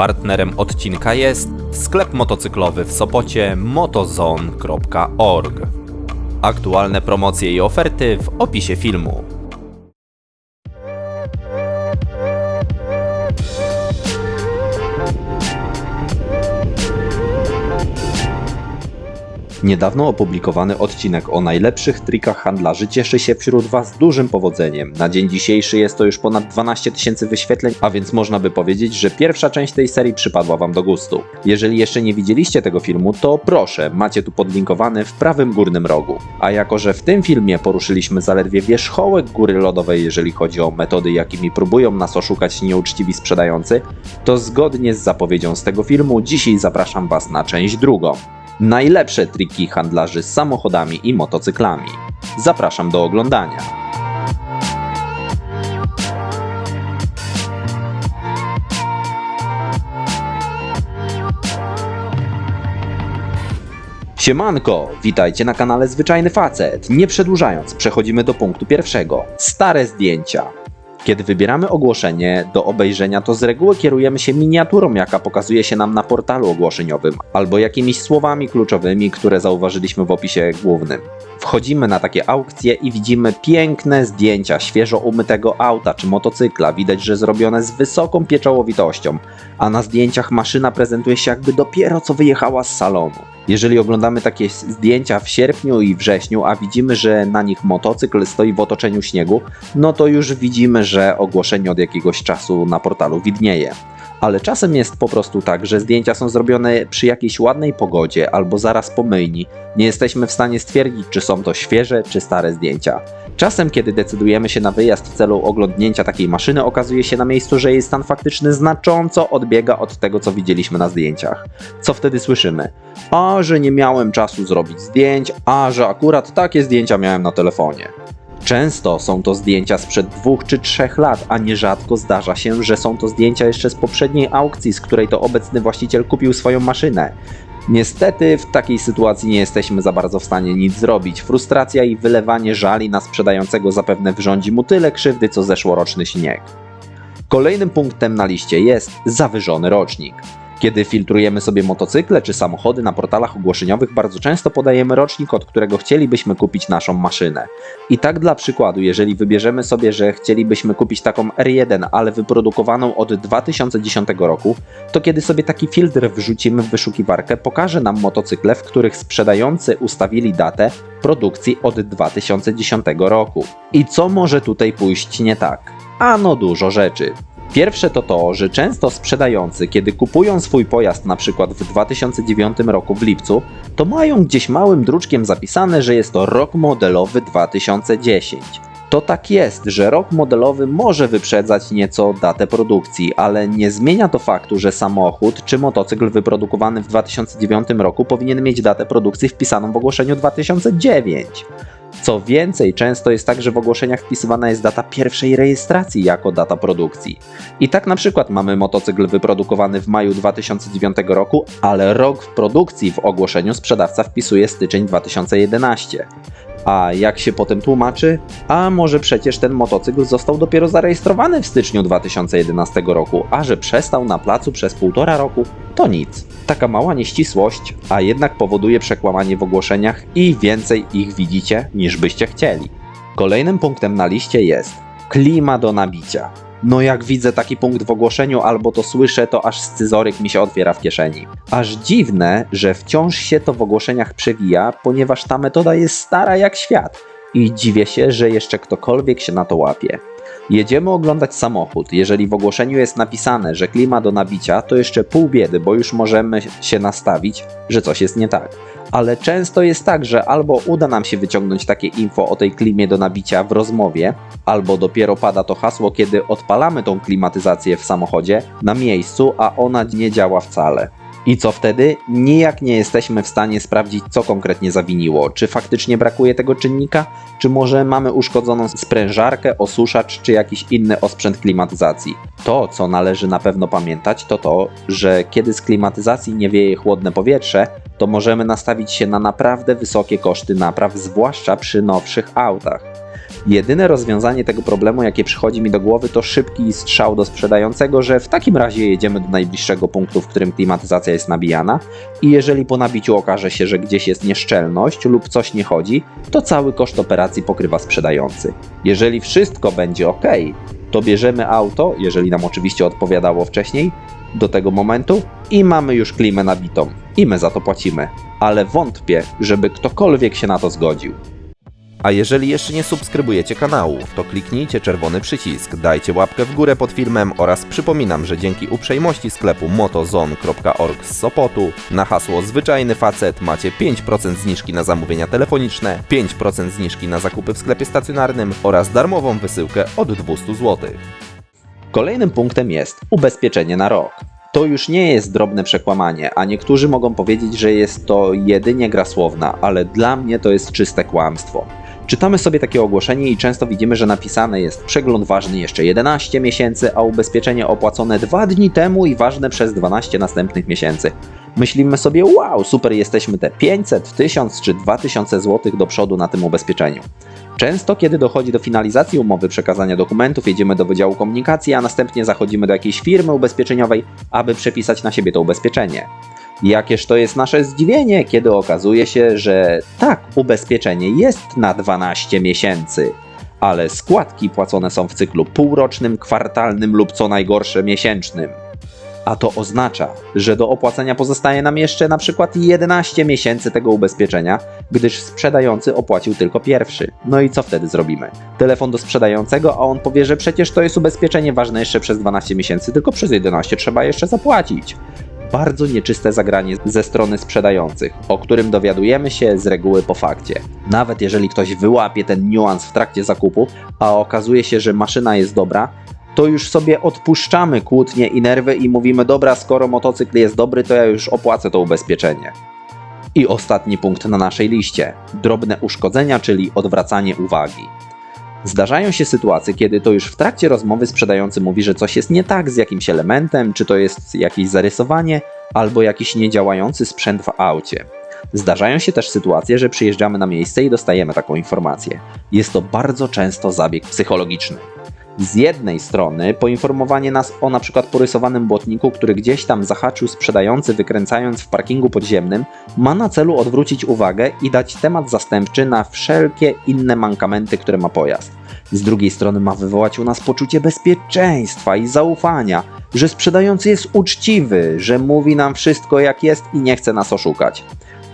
Partnerem odcinka jest sklep motocyklowy w Sopocie motozone.org. Aktualne promocje i oferty w opisie filmu. Niedawno opublikowany odcinek o najlepszych trikach handlarzy cieszy się wśród Was dużym powodzeniem. Na dzień dzisiejszy jest to już ponad 12 tysięcy wyświetleń, a więc można by powiedzieć, że pierwsza część tej serii przypadła Wam do gustu. Jeżeli jeszcze nie widzieliście tego filmu, to proszę, macie tu podlinkowany w prawym górnym rogu. A jako, że w tym filmie poruszyliśmy zaledwie wierzchołek góry lodowej, jeżeli chodzi o metody, jakimi próbują nas oszukać nieuczciwi sprzedający, to zgodnie z zapowiedzią z tego filmu, dzisiaj zapraszam Was na część drugą najlepsze triki handlarzy z samochodami i motocyklami. Zapraszam do oglądania. Siemanko, witajcie na kanale Zwyczajny Facet. Nie przedłużając, przechodzimy do punktu pierwszego. Stare zdjęcia. Kiedy wybieramy ogłoszenie do obejrzenia, to z reguły kierujemy się miniaturą, jaka pokazuje się nam na portalu ogłoszeniowym, albo jakimiś słowami kluczowymi, które zauważyliśmy w opisie głównym. Wchodzimy na takie aukcje i widzimy piękne zdjęcia świeżo umytego auta czy motocykla. Widać, że zrobione z wysoką pieczołowitością, a na zdjęciach maszyna prezentuje się jakby dopiero co wyjechała z salonu. Jeżeli oglądamy takie zdjęcia w sierpniu i wrześniu, a widzimy, że na nich motocykl stoi w otoczeniu śniegu, no to już widzimy, że ogłoszenie od jakiegoś czasu na portalu widnieje ale czasem jest po prostu tak, że zdjęcia są zrobione przy jakiejś ładnej pogodzie albo zaraz po myjni. Nie jesteśmy w stanie stwierdzić, czy są to świeże czy stare zdjęcia. Czasem, kiedy decydujemy się na wyjazd w celu oglądnięcia takiej maszyny, okazuje się na miejscu, że jej stan faktyczny znacząco odbiega od tego, co widzieliśmy na zdjęciach. Co wtedy słyszymy? A, że nie miałem czasu zrobić zdjęć, a, że akurat takie zdjęcia miałem na telefonie. Często są to zdjęcia sprzed dwóch czy trzech lat, a nierzadko zdarza się, że są to zdjęcia jeszcze z poprzedniej aukcji, z której to obecny właściciel kupił swoją maszynę. Niestety w takiej sytuacji nie jesteśmy za bardzo w stanie nic zrobić. Frustracja i wylewanie żali na sprzedającego zapewne wyrządzi mu tyle krzywdy co zeszłoroczny śnieg. Kolejnym punktem na liście jest zawyżony rocznik. Kiedy filtrujemy sobie motocykle czy samochody na portalach ogłoszeniowych, bardzo często podajemy rocznik, od którego chcielibyśmy kupić naszą maszynę. I tak dla przykładu, jeżeli wybierzemy sobie, że chcielibyśmy kupić taką R1, ale wyprodukowaną od 2010 roku, to kiedy sobie taki filtr wrzucimy w wyszukiwarkę, pokaże nam motocykle, w których sprzedający ustawili datę produkcji od 2010 roku. I co może tutaj pójść nie tak? Ano dużo rzeczy. Pierwsze to to, że często sprzedający, kiedy kupują swój pojazd na przykład w 2009 roku w lipcu, to mają gdzieś małym druczkiem zapisane, że jest to rok modelowy 2010. To tak jest, że rok modelowy może wyprzedzać nieco datę produkcji, ale nie zmienia to faktu, że samochód czy motocykl wyprodukowany w 2009 roku powinien mieć datę produkcji wpisaną w ogłoszeniu 2009. Co więcej, często jest tak, że w ogłoszeniach wpisywana jest data pierwszej rejestracji jako data produkcji. I tak na przykład mamy motocykl wyprodukowany w maju 2009 roku, ale rok w produkcji w ogłoszeniu sprzedawca wpisuje styczeń 2011. A jak się potem tłumaczy? A może przecież ten motocykl został dopiero zarejestrowany w styczniu 2011 roku, a że przestał na placu przez półtora roku, to nic. Taka mała nieścisłość, a jednak powoduje przekłamanie w ogłoszeniach i więcej ich widzicie niż byście chcieli. Kolejnym punktem na liście jest klima do nabicia. No jak widzę taki punkt w ogłoszeniu albo to słyszę, to aż scyzoryk mi się otwiera w kieszeni. Aż dziwne, że wciąż się to w ogłoszeniach przewija, ponieważ ta metoda jest stara jak świat. I dziwię się, że jeszcze ktokolwiek się na to łapie. Jedziemy oglądać samochód. Jeżeli w ogłoszeniu jest napisane, że klima do nabicia, to jeszcze pół biedy, bo już możemy się nastawić, że coś jest nie tak. Ale często jest tak, że albo uda nam się wyciągnąć takie info o tej klimie do nabicia w rozmowie, albo dopiero pada to hasło, kiedy odpalamy tą klimatyzację w samochodzie na miejscu, a ona nie działa wcale. I co wtedy? Nijak nie jesteśmy w stanie sprawdzić, co konkretnie zawiniło. Czy faktycznie brakuje tego czynnika, czy może mamy uszkodzoną sprężarkę, osuszacz, czy jakiś inny osprzęt klimatyzacji. To, co należy na pewno pamiętać, to to, że kiedy z klimatyzacji nie wieje chłodne powietrze, to możemy nastawić się na naprawdę wysokie koszty napraw, zwłaszcza przy nowszych autach. Jedyne rozwiązanie tego problemu, jakie przychodzi mi do głowy, to szybki strzał do sprzedającego, że w takim razie jedziemy do najbliższego punktu, w którym klimatyzacja jest nabijana i jeżeli po nabiciu okaże się, że gdzieś jest nieszczelność lub coś nie chodzi, to cały koszt operacji pokrywa sprzedający. Jeżeli wszystko będzie ok, to bierzemy auto, jeżeli nam oczywiście odpowiadało wcześniej, do tego momentu i mamy już klimę nabitą. I my za to płacimy. Ale wątpię, żeby ktokolwiek się na to zgodził. A jeżeli jeszcze nie subskrybujecie kanałów, to kliknijcie czerwony przycisk, dajcie łapkę w górę pod filmem oraz przypominam, że dzięki uprzejmości sklepu motozone.org z Sopotu na hasło zwyczajny facet macie 5% zniżki na zamówienia telefoniczne, 5% zniżki na zakupy w sklepie stacjonarnym oraz darmową wysyłkę od 200 zł. Kolejnym punktem jest ubezpieczenie na rok. To już nie jest drobne przekłamanie, a niektórzy mogą powiedzieć, że jest to jedynie gra słowna, ale dla mnie to jest czyste kłamstwo. Czytamy sobie takie ogłoszenie i często widzimy, że napisane jest przegląd ważny jeszcze 11 miesięcy, a ubezpieczenie opłacone 2 dni temu i ważne przez 12 następnych miesięcy. Myślimy sobie, wow, super, jesteśmy te 500, 1000 czy 2000 zł do przodu na tym ubezpieczeniu. Często, kiedy dochodzi do finalizacji umowy przekazania dokumentów, jedziemy do Wydziału Komunikacji, a następnie zachodzimy do jakiejś firmy ubezpieczeniowej, aby przepisać na siebie to ubezpieczenie. Jakież to jest nasze zdziwienie, kiedy okazuje się, że tak, ubezpieczenie jest na 12 miesięcy, ale składki płacone są w cyklu półrocznym, kwartalnym lub co najgorsze miesięcznym. A to oznacza, że do opłacenia pozostaje nam jeszcze na przykład 11 miesięcy tego ubezpieczenia, gdyż sprzedający opłacił tylko pierwszy. No i co wtedy zrobimy? Telefon do sprzedającego, a on powie, że przecież to jest ubezpieczenie ważne jeszcze przez 12 miesięcy, tylko przez 11 trzeba jeszcze zapłacić. Bardzo nieczyste zagranie ze strony sprzedających, o którym dowiadujemy się z reguły po fakcie. Nawet jeżeli ktoś wyłapie ten niuans w trakcie zakupu, a okazuje się, że maszyna jest dobra, to już sobie odpuszczamy kłótnie i nerwy i mówimy, dobra, skoro motocykl jest dobry, to ja już opłacę to ubezpieczenie. I ostatni punkt na naszej liście: drobne uszkodzenia, czyli odwracanie uwagi. Zdarzają się sytuacje, kiedy to już w trakcie rozmowy sprzedający mówi, że coś jest nie tak z jakimś elementem, czy to jest jakieś zarysowanie, albo jakiś niedziałający sprzęt w aucie. Zdarzają się też sytuacje, że przyjeżdżamy na miejsce i dostajemy taką informację. Jest to bardzo często zabieg psychologiczny. Z jednej strony poinformowanie nas o na przykład porysowanym błotniku, który gdzieś tam zahaczył sprzedający wykręcając w parkingu podziemnym, ma na celu odwrócić uwagę i dać temat zastępczy na wszelkie inne mankamenty, które ma pojazd. Z drugiej strony ma wywołać u nas poczucie bezpieczeństwa i zaufania, że sprzedający jest uczciwy, że mówi nam wszystko jak jest i nie chce nas oszukać.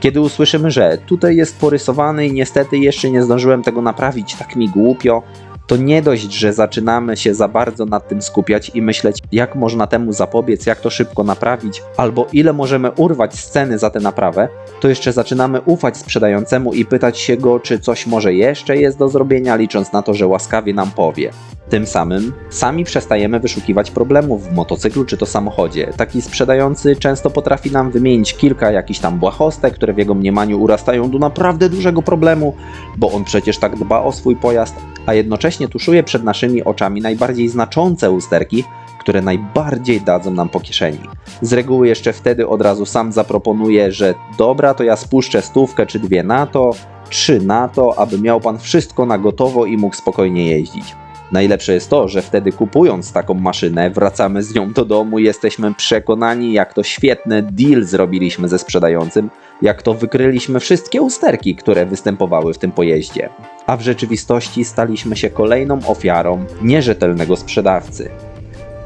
Kiedy usłyszymy, że tutaj jest porysowany i niestety jeszcze nie zdążyłem tego naprawić, tak mi głupio, to nie dość, że zaczynamy się za bardzo nad tym skupiać i myśleć, jak można temu zapobiec, jak to szybko naprawić, albo ile możemy urwać sceny za tę naprawę, to jeszcze zaczynamy ufać sprzedającemu i pytać się go, czy coś może jeszcze jest do zrobienia, licząc na to, że łaskawie nam powie. Tym samym sami przestajemy wyszukiwać problemów w motocyklu czy to samochodzie. Taki sprzedający często potrafi nam wymienić kilka jakichś tam błahostek, które w jego mniemaniu urastają do naprawdę dużego problemu, bo on przecież tak dba o swój pojazd, a jednocześnie tuszuje przed naszymi oczami najbardziej znaczące usterki, które najbardziej dadzą nam po kieszeni. Z reguły jeszcze wtedy od razu sam zaproponuję, że dobra, to ja spuszczę stówkę czy dwie na to, trzy na to, aby miał pan wszystko na gotowo i mógł spokojnie jeździć. Najlepsze jest to, że wtedy kupując taką maszynę, wracamy z nią do domu i jesteśmy przekonani, jak to świetny deal zrobiliśmy ze sprzedającym, jak to wykryliśmy wszystkie usterki, które występowały w tym pojeździe. A w rzeczywistości staliśmy się kolejną ofiarą nierzetelnego sprzedawcy.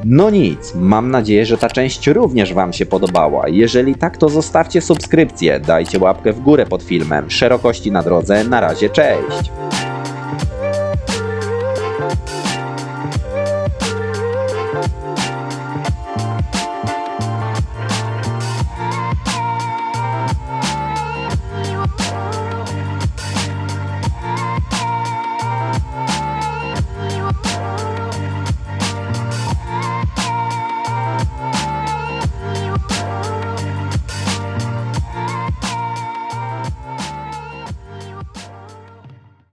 No nic, mam nadzieję, że ta część również Wam się podobała. Jeżeli tak, to zostawcie subskrypcję, dajcie łapkę w górę pod filmem. Szerokości na drodze, na razie, cześć!